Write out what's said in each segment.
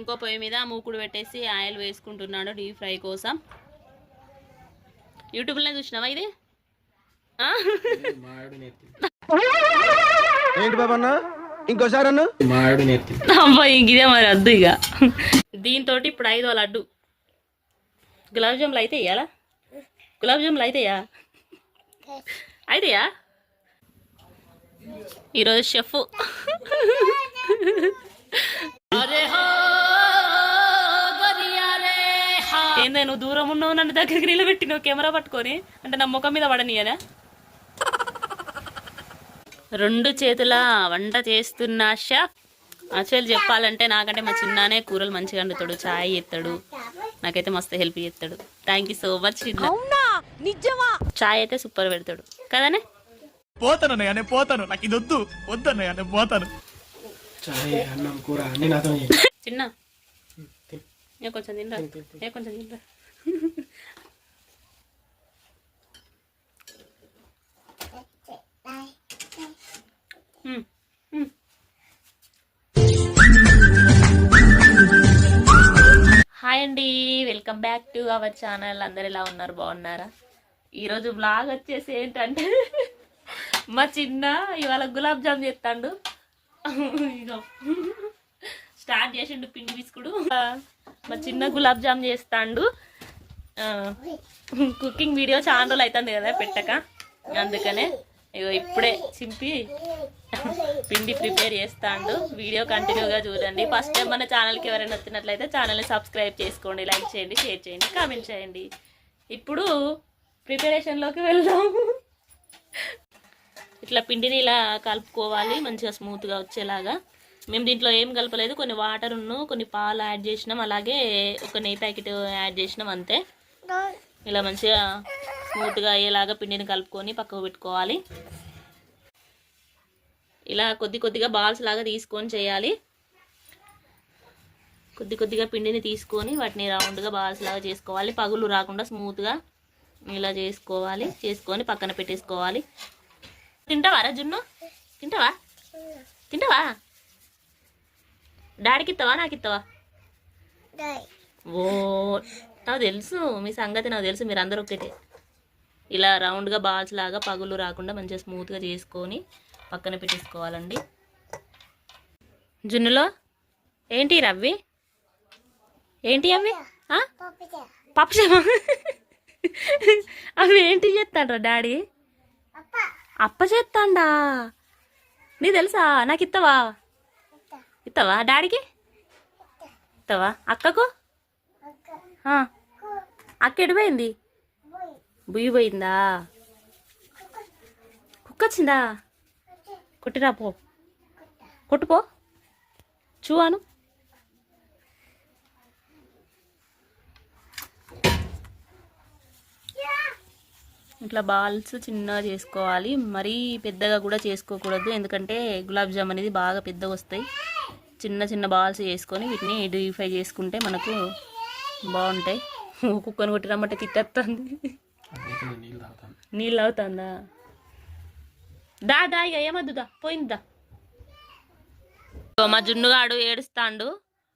ఇంకో పొయ్యి మీద మూకుడు పెట్టేసి ఆయిల్ వేసుకుంటున్నాడు డీప్ ఫ్రై కోసం. యూట్యూబ్లో చూసినావా ఇది? ఏంటి ఇంకోసారి అబ్బా ఇంక ఇదే మరి వద్దు ఇక. దీంతో ఇప్పుడు ఐదో లడ్డు. గులాబ్ జాములు అయితే ఇయ్యాలా? గులాబ్ జాములు అయితేయా అయితేయా ఈరోజు షెఫ్. నువ్వు దూరం ఉన్నావు నన్ను దగ్గరికి నిలబెట్టినావు కెమెరా పట్టుకొని అంటే నా ముఖం మీద పడనీయనా? రెండు చేతుల వంట చేస్తున్న షెఫ్. యాక్చువల్ చెప్పాలంటే నాకంటే మా చిన్నానే కూరలు మంచిగా వండుతాడు చాయ్ ఎత్తాడు నాకైతే మస్తు హెల్ప్ చేస్తాడు. థ్యాంక్ యూ సో మచ్ చిన్న. చాయ్ అయితే సూపర్ పెడతాడు. కదనే? పోతాను నేను పోతాను. నాకు ఇది వద్దు. వద్దు నేను పోతాను. చాయ్ అన్నం కూర అన్ని నాతో చిన్న. నేను కొంచెం నేను కొంచెం తినరా? హాయ్ అండి welcome back to our channel. అందరు ఎలా ఉన్నారు? బాగున్నారా? ఈరోజు బ్లాగ్ వచ్చేసి ఏంటంటే మా చిన్న ఇవాళ గులాబ్ జామ్ చేస్తాడు. స్టార్ట్ చేసిండు పిండి బిస్కుడు. మా చిన్న గులాబ్ జామ్ చేస్తాడు. కుకింగ్ వీడియో చాలా రోజులు అవుతుంది కదా పెట్టక. అందుకనే ఇగో ఇప్పుడే చింపి పిండి ప్రిపేర్ చేస్తాడు. వీడియో కంటిన్యూగా చూడండి. ఫస్ట్ టైం మన ఛానల్కి ఎవరైనా వచ్చినట్లయితే ఛానల్ని సబ్స్క్రైబ్ చేసుకోండి లైక్ చేయండి షేర్ చేయండి కామెంట్ చేయండి. ఇప్పుడు ప్రిపరేషన్లోకి వెళ్దాం. ఇట్లా పిండిని ఇలా కలుపుకోవాలి మంచిగా స్మూత్గా వచ్చేలాగా. మేము దీంట్లో ఏం కలపలేదు కొన్ని వాటర్ ఉన్ను కొన్ని పాలు యాడ్ చేసినాం. అలాగే ఒక నెయ్యి ప్యాకెట్ యాడ్ చేసినాం అంతే. ఇలా మంచిగా స్మూత్గా అయ్యేలాగా పిండిని కలుపుకొని పక్కకు పెట్టుకోవాలి. ఇలా కొద్ది కొద్దిగా బాల్స్ లాగా తీసుకొని చేయాలి. కొద్ది కొద్దిగా పిండిని తీసుకొని వాటిని రౌండ్గా బాల్స్ లాగా చేసుకోవాలి. పగులు రాకుండా స్మూత్గా ఇలా చేసుకోవాలి. చేసుకొని పక్కన పెట్టేసుకోవాలి. తింటావా రజున్ను? తింటావా? తింటావా? డాడీకి ఇస్తావా నాకు ఇస్తావా ఓ నాకు తెలుసు. మీ సంగతి నాకు తెలుసు. మీరు అందరూ ఒకటే ఇలా రౌండ్గా బాల్స్ లాగా పగులు రాకుండా మంచిగా స్మూత్గా చేసుకొని పక్కన పెట్టేసుకోవాలండి. జున్నులో ఏంటి రవ్వి? ఏంటి అవి? ఆ? అవి ఏంటి చేస్తాడ్రా డాడీ? అప్ప చేస్తాండా? నీ తెలుసా? నాకు ఇస్తావా ఇస్తావా డాడీకి? ఇస్తావా అక్కకు? అక్క ఎడిపోయింది బుయ్యి పోయిందా కుక్క వచ్చిందా కొట్టిరా పో. కొట్టుపో. చూవాను. ఇట్లా బాల్స్ చిన్నగా చేసుకోవాలి. మరీ పెద్దగా కూడా చేసుకోకూడదు. ఎందుకంటే గులాబ్ జామ్ అనేది బాగా పెద్దగా వస్తాయి. చిన్న చిన్న బాల్స్ చేసుకొని వీటిని డీఫ్రై చేసుకుంటే మనకు బాగుంటాయి. కుక్కను కొట్టిరమ్మంటే తిట్టేస్తుంది నీళ్ళు అవుతుందా దా దా ఇక ఏమద్దుదా పోయిందా మా జున్నుగాడు ఏడుస్తాండు.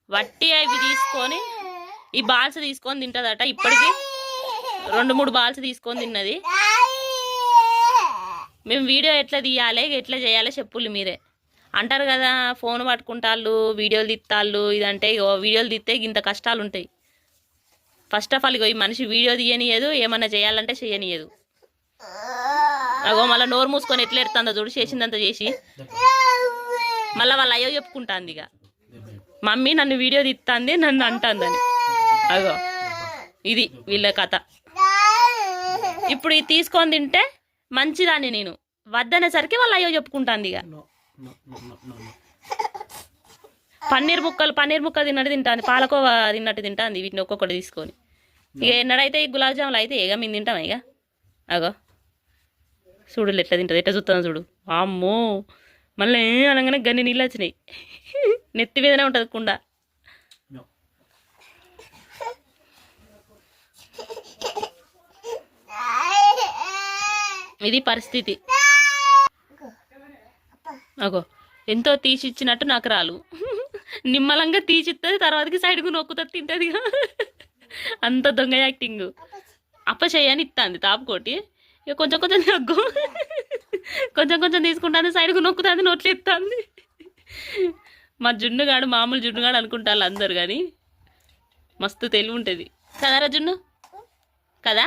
వట్టి అవి తీసుకొని ఈ బాల్స్ తీసుకొని తింటదట ఇప్పటికి. రెండు మూడు బాల్స్ తీసుకొని తిన్నది. మేము వీడియో ఎట్లా తీయాలి ఎట్లా చేయాలి చెప్పులు మీరే. అంటారు కదా ఫోన్ పట్టుకుంటాళ్ళు వీడియోలు తీస్తాళ్ళు ఇదంటే ఇగో వీడియోలు తీస్తే ఇంత కష్టాలు ఉంటాయి ఫస్ట్ ఆఫ్ ఆల్ ఇగో ఈ మనిషి వీడియో తీయనియదు ఏమన్నా చేయాలంటే చేయనియదు. అగో మళ్ళీ నోరు మూసుకొని ఎట్లా ఎడుతుందో చూడు చేసిందంత చేసి. మళ్ళీ వాళ్ళ అయ్యో చెప్పుకుంటాంది ఇక మమ్మీ నన్ను వీడియో తీస్తుంది నన్ను అంటుందని. అగో ఇది వీళ్ళ కథ. ఇప్పుడు ఇది తీసుకొని తింటే మంచిదాన్ని నేను. వద్దనేసరికి వాళ్ళ అయ్యో చెప్పుకుంటాంది ఇక పన్నీర్ ముక్కలు పన్నీర్ ముక్కలు తిన్నట్టు తింటాంది పాలకోవా తిన్నట్టు తింటాంది వీటిని ఒక్కొక్కటి తీసుకొని. ఇక ఎన్నడైతే ఈ గులాబ్ జాములు అయితే ఇక మేము తింటాం ఇక. అగో. చూడు ఎట్లా తింటుంది ఎట్లా చూస్తాను చూడు. అమ్మో మళ్ళీ అనగానే గన్ని నీళ్ళు వచ్చినాయి. నెత్తి మీదనే ఉంటుంది కుండ. ఇది పరిస్థితి. అగో. ఎంతో తీసిచ్చినట్టు నాకు రాలు. నిమ్మలంగా తీసిస్తుంది తర్వాతకి సైడ్కు నొక్కుతుంది తింటుంది అంత దొంగ యాక్టింగ్. అప్పచేయని ఇస్తాంది ఇస్తుంది తాపుకోటి. ఇక కొంచెం కొంచెం నొగ్గు కొంచెం కొంచెం తీసుకుంటాను సైడ్కు నొక్కుతుంది నోట్లు ఇస్తాంది మా జున్నుగాడు మామూలు జున్నుగాడు అనుకుంటారు అందరు కానీ మస్తు తెలివి ఉంటుంది కదరా జున్ను? కదా?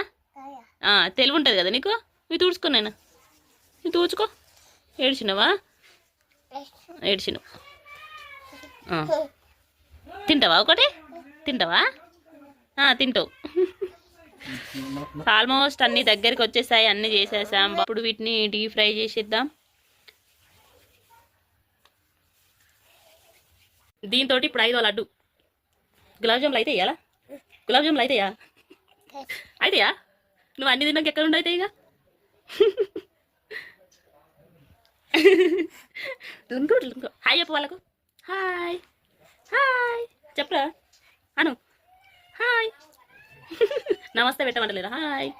తెలివి ఉంటుంది కదా నీకు? ఇవి తుడుచుకో నేను ఇవి తుడుచుకో. ఏడ్చినవా? ఏడ్చినావు. తింటావా ఒకటి? తింటావా? తింటావు. ఆల్మోస్ట్ అన్ని దగ్గరికి వచ్చేసాయి అన్ని చేసేసాం. ఇప్పుడు వీటిని డీప్ ఫ్రై చేసేద్దాం. దీంతో ఇప్పుడు ఐదో లడ్డు. గులాబ్ జాములు అయితే ఇయ్యాలా? గులాబ్ జాములు అయితేయా? అయితేయా? నువ్వు అన్ని తిన్నాక ఎక్కడ ఉండవు అయితే ఇక? లుంకు లుంకు హాయ్ చెప్పు వాళ్ళకు. హాయ్. హాయ్. చెప్పరా? అను. హాయ్. నమస్తే పెట్టమంటలేరా హాయ్.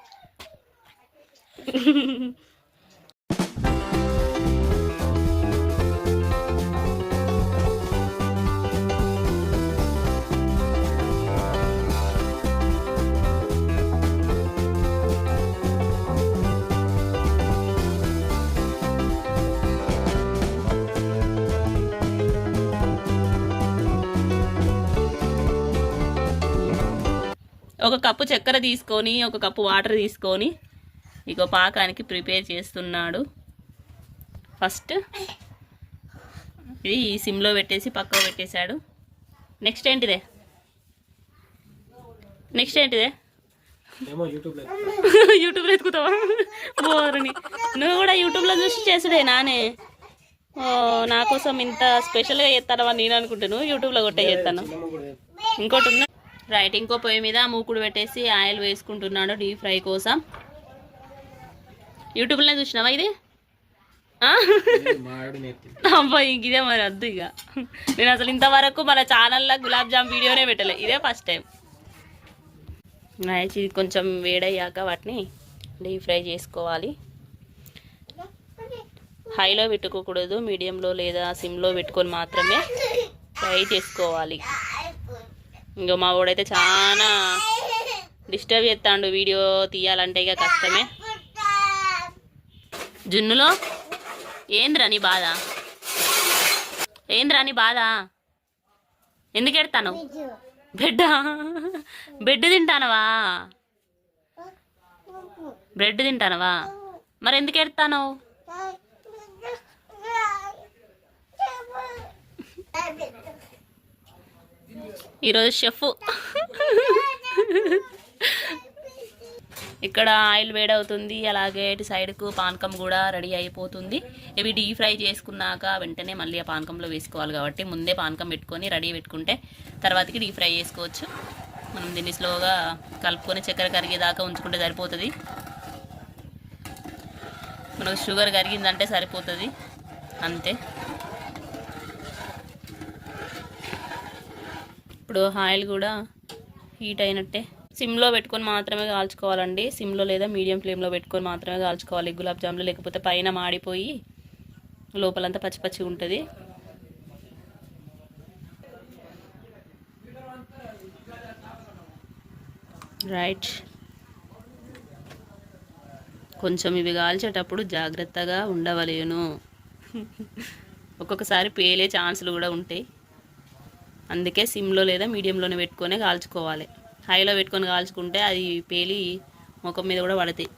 ఒక కప్పు చక్కెర తీసుకొని ఒక కప్పు వాటర్ తీసుకొని ఇక పాకానికి ప్రిపేర్ చేస్తున్నాడు. ఫస్ట్ ఇది సిమ్లో పెట్టేసి పక్కకు పెట్టేశాడు. నెక్స్ట్ ఏంటిదే? నెక్స్ట్ ఏంటిదే? యూట్యూబ్లో ఎత్తుకుతావా బోరుని. నువ్వు కూడా యూట్యూబ్లో చూసి చేసుడే నానే. ఓ నా కోసం ఇంత స్పెషల్గా చేస్తానవా నేను అనుకుంటాను యూట్యూబ్లో కొట్టే చేస్తాను. ఇంకోటి ఉన్న రైట్ ఇంకో పొయ్యి మీద మూకుడు పెట్టేసి ఆయిల్ వేసుకుంటున్నాడు డీప్ ఫ్రై కోసం. యూట్యూబ్లో చూసినావా ఇది? అబ్బా ఇంక ఇదే మరి వద్దు ఇక. నేను అసలు ఇంతవరకు మన ఛానల్లో గులాబ్ జామ్ వీడియోనే పెట్టలే. ఇదే ఫస్ట్ టైం. నైస్ ఇది కొంచెం వేడయ్యాక వాటిని డీప్ ఫ్రై చేసుకోవాలి. హైలో పెట్టుకోకూడదు మీడియంలో లేదా సిమ్లో పెట్టుకొని మాత్రమే ఫ్రై చేసుకోవాలి. ఇంకా మా వాడైతే చాలా డిస్టర్బ్ చేస్తాడు వీడియో తీయాలంటే ఇక కష్టమే. జున్నులో? ఏంద్రా నీ బాధ? ఏంద్రా నీ బాధ? ఎందుకు ఎడతాను బిడ్డ బిడ్డ తింటానవా? బ్రెడ్ తింటానవా? మరి ఎందుకు ఎడతాను ఈరోజు షెఫ్. ఇక్కడ ఆయిల్ వేడవుతుంది అలాగే ఇటు సైడ్కు పానకం కూడా రెడీ అయిపోతుంది. ఇవి డీప్ ఫ్రై చేసుకున్నాక వెంటనే మళ్ళీ ఆ పానకంలో వేసుకోవాలి కాబట్టి ముందే పానకం పెట్టుకొని రెడీ పెట్టుకుంటే తర్వాతకి డీప్ ఫ్రై చేసుకోవచ్చు. మనం దీన్ని స్లోగా కలుపుకొని చక్కెర కరిగేదాకా ఉంచుకుంటే సరిపోతుంది. మనకు షుగర్ కరిగిందంటే సరిపోతుంది. అంతే. ఇప్పుడు ఆయిల్ కూడా హీట్ అయినట్టే. సిమ్లో పెట్టుకొని మాత్రమే కాల్చుకోవాలండి. సిమ్లో లేదా మీడియం ఫ్లేమ్లో పెట్టుకొని మాత్రమే కాల్చుకోవాలి. గులాబ్ జాములు లేకపోతే పైన మాడిపోయి లోపలంతా పచ్చి పచ్చి ఉంటుంది. రైట్. కొంచెం ఇవి కాల్చేటప్పుడు జాగ్రత్తగా ఉండవలేను. ఒక్కొక్కసారి పేలే ఛాన్సులు కూడా ఉంటాయి. అందుకే సిమ్లో లేదా మీడియంలోనే పెట్టుకొని కాల్చుకోవాలి. హైలో పెట్టుకొని కాల్చుకుంటే అది పేలి ముఖం మీద కూడా పడతాయి.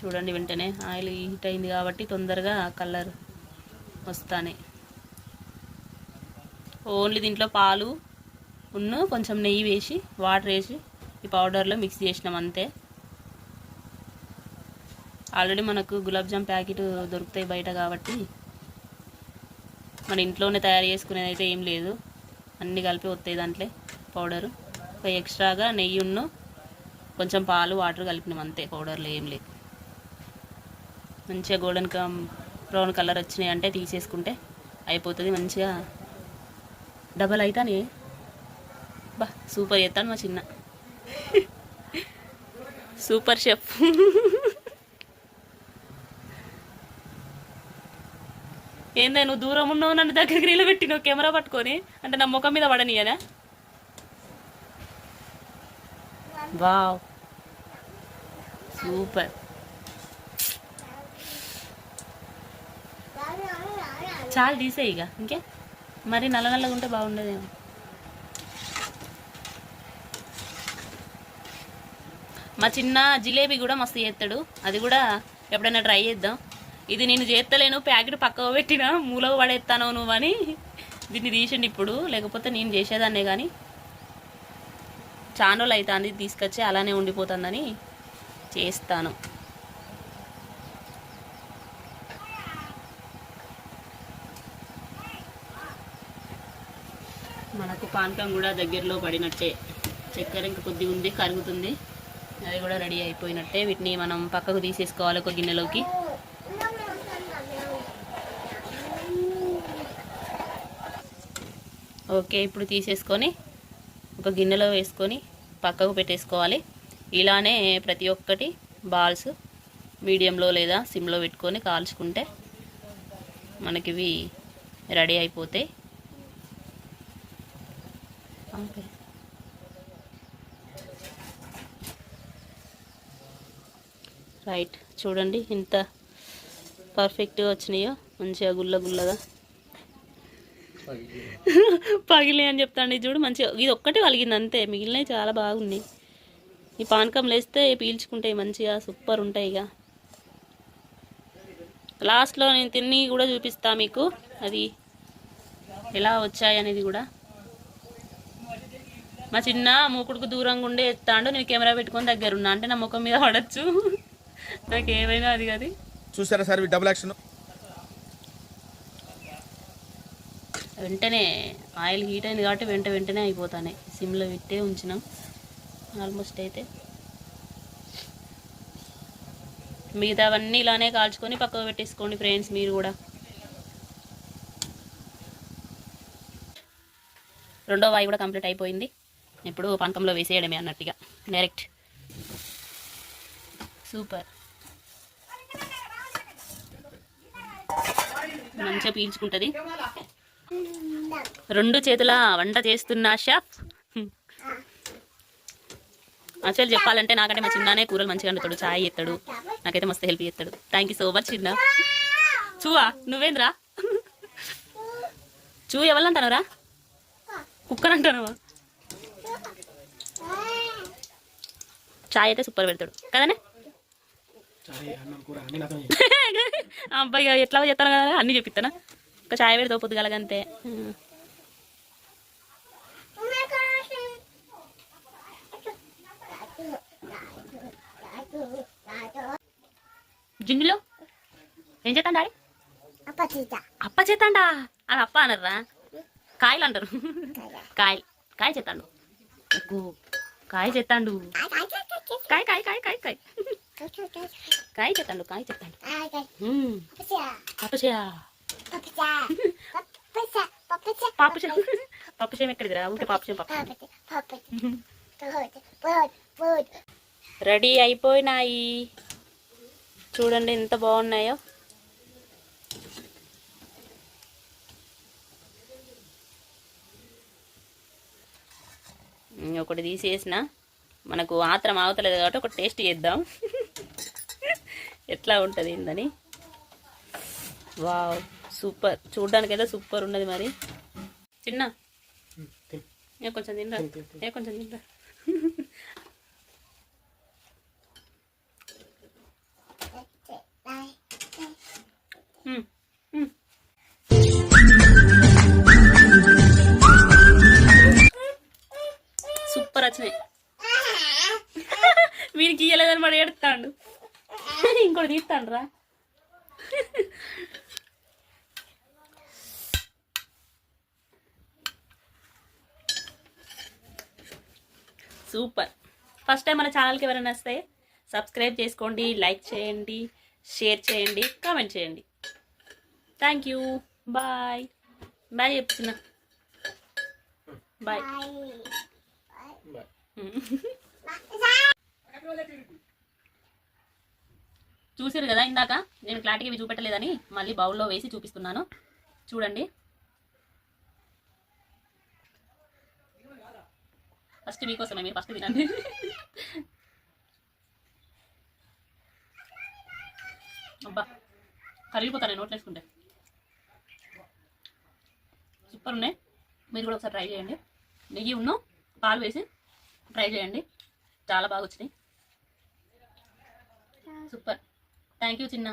చూడండి వెంటనే ఆయిల్ హీట్ అయింది కాబట్టి తొందరగా కలర్ వస్తానే. ఓన్లీ దీంట్లో పాలు ఉన్న కొంచెం నెయ్యి వేసి వాటర్ వేసి ఈ పౌడర్లో మిక్స్ చేసినాం అంతే. ఆల్రెడీ మనకు గులాబ్ జామ్ ప్యాకెట్ దొరుకుతాయి బయట కాబట్టి మన ఇంట్లోనే తయారు చేసుకునేది అయితే ఏం లేదు. అన్నీ కలిపి వస్తాయి దాంట్లో పౌడరు. ఒక ఎక్స్ట్రాగా నెయ్యి ఉన్ను కొంచెం పాలు వాటర్ కలిపినాం అంతే. పౌడర్లో ఏం లేదు మంచిగా గోల్డెన్ బ్రౌన్ కలర్ వచ్చినాయి అంటే తీసేసుకుంటే అయిపోతుంది. మంచిగా డబల్ అవుతానే బా సూపర్ చేస్తాను మా చిన్న. Super chef. ఏందే నువ్వు దూరం ఉన్నావు నన్ను దగ్గరికి నిలబెట్టినావు కెమెరా పట్టుకొని? అంటే నా ముఖం మీద పడనీయనా? వావ్. సూపర్. చాలా తీసేయి ఇక. ఇంకే? మరి నల్ల నల్లగా ఉంటే బాగుండదేమో. మా చిన్న జిలేబీ కూడా మస్తు చేస్తాడు. అది కూడా ఎప్పుడైనా ట్రై చేద్దాం. ఇది నేను చేస్తలేను ప్యాకెట్ పక్కకు పెట్టిన మూలకు పడేస్తాను నువ్వు అని దీన్ని తీసిండి ఇప్పుడు. లేకపోతే నేను చేసేదాన్నే కానీ చానోళ్ళు అవుతుంది తీసుకొచ్చి అలానే ఉండిపోతుందని చేస్తాను. మనకు పానకం కూడా దగ్గరలో పడినట్టే. చక్కెర ఇంకా కొద్దిగా ఉంది కరుగుతుంది. అది కూడా రెడీ అయిపోయినట్టే. వీటిని మనం పక్కకు తీసేసుకోవాలి ఒక గిన్నెలోకి. ఓకే ఇప్పుడు తీసేసుకొని ఒక గిన్నెలో వేసుకొని పక్కకు పెట్టేసుకోవాలి. ఇలానే ప్రతి ఒక్కటి బాల్స్ మీడియంలో లేదా సిమ్లో పెట్టుకొని కాల్చుకుంటే మనకి ఇవి రెడీ అయిపోతాయి. ఓకే. రైట్ చూడండి ఇంత పర్ఫెక్ట్గా వచ్చినాయో. మంచిగా గుల్ల గుల్లగా పగిలి అని చెప్తాండి. చూడు మంచిగా ఇది ఒక్కటే పలిగింది అంతే. మిగిలినవి చాలా బాగున్నాయి. ఈ పానకం లేస్తే పీల్చుకుంటాయి మంచిగా సూపర్ ఉంటాయి ఇక. లాస్ట్లో నేను తిని కూడా చూపిస్తా మీకు. అది ఎలా వచ్చాయి అనేది కూడా. మా చిన్న మూకుడుకు దూరంగా ఉండే ఎత్తాడు. నేను కెమెరా పెట్టుకొని దగ్గర ఉన్నా అంటే నా ముఖం మీద పడచ్చు. నాకు ఏమైనా అది అది చూసారా సార్ డబుల్ యాక్షన్ వెంటనే ఆయిల్ హీట్ అయింది కాబట్టి వెంట వెంటనే అయిపోతాయి సిమ్లో పెట్టే ఉంచినాం. ఆల్మోస్ట్ అయితే. మిగతావన్నీ ఇలానే కాల్చుకొని పక్కకు పెట్టేసుకోండి ఫ్రెండ్స్ మీరు కూడా. రెండో వాయి కూడా కంప్లీట్ అయిపోయింది. ఇప్పుడు పంకంలో వేసేయడమే అన్నట్టుగా. డైరెక్ట్ సూపర్ మంచిగా పీల్చుకుంటుంది. రెండు చేతుల వంట చేస్తున్న షెఫ్ యాక్చువల్ చెప్పాలంటే నాకంటే మా చిన్ననే కూరలు మంచిగా వండుతాడు చాయ్ ఎత్తాడు నాకైతే మస్తు హెల్ప్ చేస్తాడు. థ్యాంక్ యూ సో మచ్ చిన్న. చూవా? నువ్వేంద్రా? చూ ఎవరంటానరా కుక్కర్ అంటానవా చాయ్ అయితే సూపర్ పెడతాడు. కదనే? అబ్బాయి ఎట్లా చెప్తాను కదా అన్నీ చెప్పిస్తానా ఒక చాయ్ పెడితే పొద్దుగలగంతే జిండిలో ఏం చేస్తాను డాడీ? అప్ప చేస్తాండా అది అప్ప అనర్రా? కాయలు అంటారు. కాయలు. కాయ చేస్తాడు కాయ చేస్తాడు కాయ కాయ కాయ కాయ కాయ. కాయ చేస్తాడు కాయ. చేస్తాడు మ్మ్. పప్పుచేయా ఎక్కడిదిరా? రెడీ అయిపోయినాయి. చూడండి ఎంత బాగున్నాయో. ఒకటి తీసేసిన. మనకు ఆత్రం ఆగుతలేదు కాబట్టి ఒక టేస్ట్ చేద్దాం. ఎట్లా ఉంటుంది ఏందని? వావ్. సూపర్. చూడడానికి అయితే సూపర్ ఉన్నది మరి. చిన్న ఏ కొంచెం తినరా? ఏ కొంచెం తినరా. సూపర్ వచ్చినాయి. వీడికి ఇయ్యలేదని పడి ఎడతాడు ఇంకోటి తీస్తాడు రా సూపర్. ఫస్ట్ టైం మన ఛానల్కి ఎవరైనా వస్తే సబ్స్క్రైబ్ చేసుకోండి లైక్ చేయండి షేర్ చేయండి కామెంట్ చేయండి. థ్యాంక్ యూ బాయ్ బాయ్ చెప్తున్నా. బాయ్ చూసారు కదా ఇందాక? నేను క్లారిటీగా ఇవి చూపెట్టలేదని మళ్ళీ బౌల్లో వేసి చూపిస్తున్నాను. చూడండి. ఫస్ట్ మీకోసమే మీరు ఫస్ట్ తినండి అబ్బా కరిగిపోతాను నోట్లు వేసుకుంటే. సూపర్ ఉన్నాయి. మీరు కూడా ఒకసారి ట్రై చేయండి. నెయ్యి ఉన్న పాలు వేసి ట్రై చేయండి. చాలా బాగా వచ్చినాయి. సూపర్. థ్యాంక్ యూ చిన్న.